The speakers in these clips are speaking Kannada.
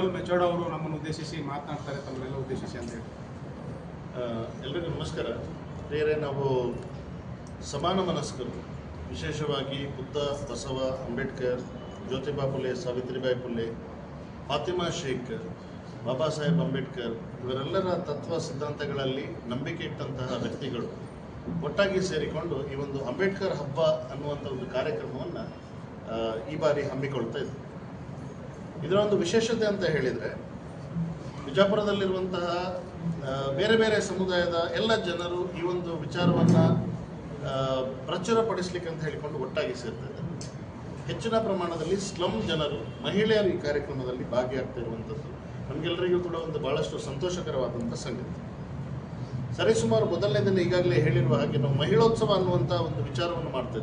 ಎಲ್ ಮೆಚೋಡ್ ಅವರು ನಮ್ಮನ್ನು ಉದ್ದೇಶಿಸಿ ಮಾತನಾಡ್ತಾರೆ, ತಮ್ಮನ್ನೆಲ್ಲ ಉದ್ದೇಶಿಸಿ ಅಂತ ಹೇಳಿ. ಎಲ್ರಿಗೂ ನಮಸ್ಕಾರ. ಬೇರೆ ನಾವು ಸಮಾನ ಮನಸ್ಕರು, ವಿಶೇಷವಾಗಿ ಬುದ್ಧ, ಬಸವ, ಅಂಬೇಡ್ಕರ್, ಜ್ಯೋತಿಬಾ ಫುಲೆ, ಸಾವಿತ್ರಿಬಾಯಿ ಫುಲೆ, ಫಾತಿಮಾ ಶೇಖ್ ಬಾಬಾ ಸಾಹೇಬ್ ಅಂಬೇಡ್ಕರ್, ಇವರೆಲ್ಲರ ತತ್ವ ಸಿದ್ಧಾಂತಗಳಲ್ಲಿ ನಂಬಿಕೆ ಇಟ್ಟಂತಹ ವ್ಯಕ್ತಿಗಳು ಒಟ್ಟಾಗಿ ಸೇರಿಕೊಂಡು ಈ ಒಂದು ಅಂಬೇಡ್ಕರ್ ಹಬ್ಬ ಅನ್ನುವಂಥ ಒಂದು ಕಾರ್ಯಕ್ರಮವನ್ನು ಈ ಬಾರಿ ಹಮ್ಮಿಕೊಳ್ತಾ ಇದ್ದರು ಇದರ ಒಂದು ವಿಶೇಷತೆ ಅಂತ ಹೇಳಿದರೆ, ಬಿಜಾಪುರದಲ್ಲಿರುವಂತಹ ಬೇರೆ ಬೇರೆ ಸಮುದಾಯದ ಎಲ್ಲ ಜನರು ಈ ಒಂದು ವಿಚಾರವನ್ನು ಪ್ರಚುರಪಡಿಸ್ಲಿಕ್ಕೆ ಅಂತ ಹೇಳಿಕೊಂಡು ಒಟ್ಟಾಗಿ ಸೇರ್ತಿದ್ದಾರೆ. ಹೆಚ್ಚಿನ ಪ್ರಮಾಣದಲ್ಲಿ ಸ್ಲಮ್ ಜನರು, ಮಹಿಳೆಯರು ಈ ಕಾರ್ಯಕ್ರಮದಲ್ಲಿ ಭಾಗಿಯಾಗ್ತಾ ಇರುವಂಥದ್ದು ನಮಗೆಲ್ಲರಿಗೂ ಕೂಡ ಒಂದು ಬಹಳಷ್ಟು ಸಂತೋಷಕರವಾದಂಥ ಸಂಗತಿ. ಸರಿಸುಮಾರು ಮೊದಲನೇ ದಿನ ಈಗಾಗಲೇ ಹೇಳಿರುವ ಹಾಗೆ ನಾವು ಮಹಿಳೋತ್ಸವ ಅನ್ನುವಂಥ ಒಂದು ವಿಚಾರವನ್ನು ಮಾಡ್ತಾ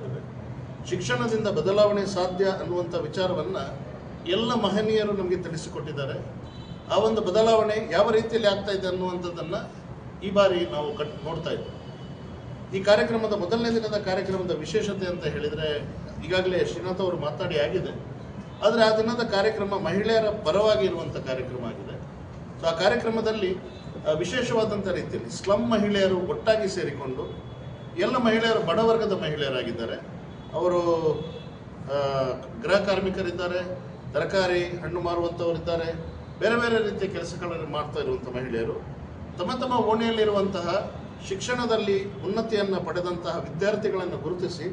ಶಿಕ್ಷಣದಿಂದ ಬದಲಾವಣೆ ಸಾಧ್ಯ ಅನ್ನುವಂಥ ವಿಚಾರವನ್ನು ಎಲ್ಲ ಮಹನೀಯರು ನಮಗೆ ತಿಳಿಸಿಕೊಟ್ಟಿದ್ದಾರೆ. ಆ ಒಂದು ಬದಲಾವಣೆ ಯಾವ ರೀತಿಯಲ್ಲಿ ಆಗ್ತಾ ಇದೆ ಅನ್ನುವಂಥದ್ದನ್ನು ಈ ಬಾರಿ ನಾವು ಕಟ್ ನೋಡ್ತಾ ಇದ್ದೀವಿ ಈ ಕಾರ್ಯಕ್ರಮದ ಮೊದಲನೇ ದಿನದ ಕಾರ್ಯಕ್ರಮದ ವಿಶೇಷತೆ ಅಂತ ಹೇಳಿದರೆ ಈಗಾಗಲೇ ಶ್ರೀನಾಥ್ ಅವರು ಮಾತಾಡಿ ಆಗಿದೆ. ಆದರೆ ಆ ದಿನದ ಕಾರ್ಯಕ್ರಮ ಮಹಿಳೆಯರ ಪರವಾಗಿ ಇರುವಂಥ ಕಾರ್ಯಕ್ರಮ ಆಗಿದೆ. ಸೊ ಆ ಕಾರ್ಯಕ್ರಮದಲ್ಲಿ ವಿಶೇಷವಾದಂಥ ರೀತಿಯಲ್ಲಿ ಸ್ಲಮ್ ಮಹಿಳೆಯರು ಒಟ್ಟಾಗಿ ಸೇರಿಕೊಂಡು ಎಲ್ಲ ಮಹಿಳೆಯರು ಬಡವರ್ಗದ ಮಹಿಳೆಯರಾಗಿದ್ದಾರೆ. ಅವರು ಗೃಹ ಕಾರ್ಮಿಕರಿದ್ದಾರೆ ತರಕಾರಿ ಹಣ್ಣು ಮಾರುವಂಥವರಿದ್ದಾರೆ ಬೇರೆ ಬೇರೆ ರೀತಿಯ ಕೆಲಸಗಳನ್ನು ಮಾಡ್ತಾ ಇರುವಂಥ ಮಹಿಳೆಯರು. ತಮ್ಮ ತಮ್ಮ ಓಣಿಯಲ್ಲಿರುವಂತಹ ಶಿಕ್ಷಣದಲ್ಲಿ ಉನ್ನತಿಯನ್ನು ಪಡೆದಂತಹ ವಿದ್ಯಾರ್ಥಿಗಳನ್ನು ಗುರುತಿಸಿ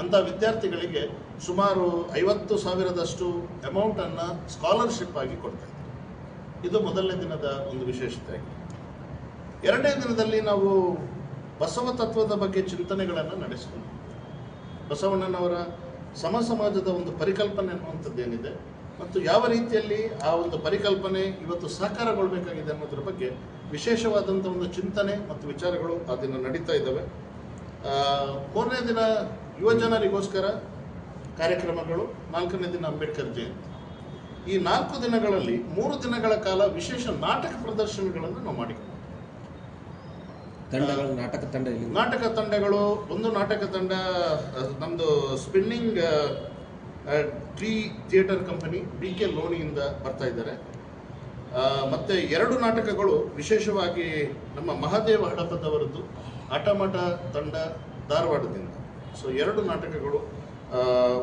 ಅಂಥ ವಿದ್ಯಾರ್ಥಿಗಳಿಗೆ ಸುಮಾರು ಐವತ್ತು ಸಾವಿರದಷ್ಟು ಅಮೌಂಟನ್ನು ಸ್ಕಾಲರ್ಶಿಪ್ ಆಗಿ ಕೊಡ್ತಾ ಇದು ಮೊದಲನೇ ದಿನದ ಒಂದು ವಿಶೇಷತೆ. ಎರಡನೇ ದಿನದಲ್ಲಿ ನಾವು ಬಸವ ತತ್ವದ ಬಗ್ಗೆ ಚಿಂತನೆಗಳನ್ನು ನಡೆಸಿಕೊಂಡು ಬಸವಣ್ಣನವರ ಸಮ ಸಮಾಜದ ಒಂದು ಪರಿಕಲ್ಪನೆ ಅನ್ನುವಂಥದ್ದು ಏನಿದೆ? ಮತ್ತು ಯಾವ ರೀತಿಯಲ್ಲಿ ಆ ಒಂದು ಪರಿಕಲ್ಪನೆ ಇವತ್ತು ಸಾಕಾರಗೊಳ್ಬೇಕಾಗಿದೆ ಅನ್ನೋದ್ರ ಬಗ್ಗೆ ವಿಶೇಷವಾದಂಥ ಒಂದು ಚಿಂತನೆ ಮತ್ತು ವಿಚಾರಗಳು ಆ ದಿನ ನಡೀತಾ ಇದ್ದಾವೆ. ಆ, ಮೂರನೇ ದಿನ ಯುವಜನರಿಗೋಸ್ಕರ ಕಾರ್ಯಕ್ರಮಗಳು ನಾಲ್ಕನೇ ದಿನ ಅಂಬೇಡ್ಕರ್ ಜಯಂತಿ. ಈ ನಾಲ್ಕು ದಿನಗಳಲ್ಲಿ ಮೂರು ದಿನಗಳ ಕಾಲ ವಿಶೇಷ ನಾಟಕ ಪ್ರದರ್ಶನಗಳನ್ನು ನಾವು ಮಾಡಿಕೊಂಡು ತಂಡಗಳು ನಾಟಕ ತಂಡ ನಾಟಕ ತಂಡಗಳು ಒಂದು ನಾಟಕ ತಂಡ ನಮ್ಮದು spinning tree theatre company B K ಲೋನಿಯಿಂದ ಬರ್ತಾ ಇದ್ದಾರೆ. ಮತ್ತು ಮತ್ತೆ ಎರಡು ನಾಟಕಗಳು ವಿಶೇಷವಾಗಿ ನಮ್ಮ ಮಹಾದೇವ ಹಡಪದವರದ್ದು ಅಟಮಟ ತಂಡ ಧಾರವಾಡದಿಂದ. ಸೊ ಎರಡು ನಾಟಕಗಳು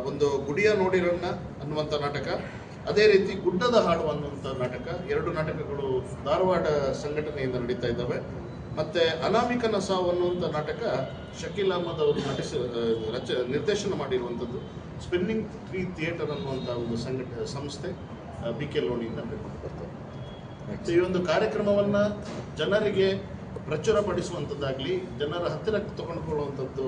ಒಂದು ಗುಡಿಯ ನೋಡಿರಣ್ಣ ಅನ್ನುವಂಥ ನಾಟಕ, ಅದೇ ರೀತಿ ಗುಡ್ಡದ ಹಾಡು ಅನ್ನುವಂಥ ನಾಟಕ, ಎರಡು ನಾಟಕಗಳು ಧಾರವಾಡ ಸಂಘಟನೆಯಿಂದ ನಡೀತಾ ಇದ್ದಾವೆ. ಮತ್ತೆ ಅನಾಮಿಕನ ಸಾವು ಅನ್ನುವಂಥ ನಾಟಕ ಶಕೀಲ್ ಅಹಮದ್ ಅವರು ನಟಿಸಿ ರಚ ನಿರ್ದೇಶನ ಮಾಡಿರುವಂಥದ್ದು. ಸ್ಪಿನ್ನಿಂಗ್ ತ್ರೀ ಥಿಯೇಟರ್ ಅನ್ನುವಂಥ ಒಂದು ಸಂಘಟ ಸಂಸ್ಥೆ ಬಿ ಕೆ ಲೋಣಿಯಿಂದ ನಡ್ಕೊಂಡು ಬರ್ತಾರೆ ಈ ಒಂದು ಕಾರ್ಯಕ್ರಮವನ್ನು ಜನರಿಗೆ ಪ್ರಚುರಪಡಿಸುವಂಥದ್ದಾಗಲಿ ಜನರ ಹತ್ತಿರಕ್ಕೆ ತಗೊಂಡುಕೊಳ್ಳುವಂಥದ್ದು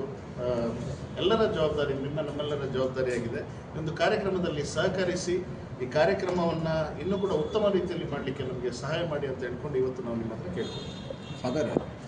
ಎಲ್ಲರ ಜವಾಬ್ದಾರಿ ನಿಮ್ಮ ನಮ್ಮೆಲ್ಲರ ಜವಾಬ್ದಾರಿಯಾಗಿದೆ. ಈ ಒಂದು ಕಾರ್ಯಕ್ರಮದಲ್ಲಿ ಸಹಕರಿಸಿ ಈ ಕಾರ್ಯಕ್ರಮವನ್ನು ಇನ್ನೂ ಕೂಡ ಉತ್ತಮ ರೀತಿಯಲ್ಲಿ ಮಾಡಲಿಕ್ಕೆ ನಮಗೆ ಸಹಾಯ ಮಾಡಿ ಅಂತ ಹೇಳ್ಕೊಂಡು ಇವತ್ತು ನಾವು ನಿಮ್ಮ ಹತ್ರ ಕೇಳ್ತೀವಿ फादर है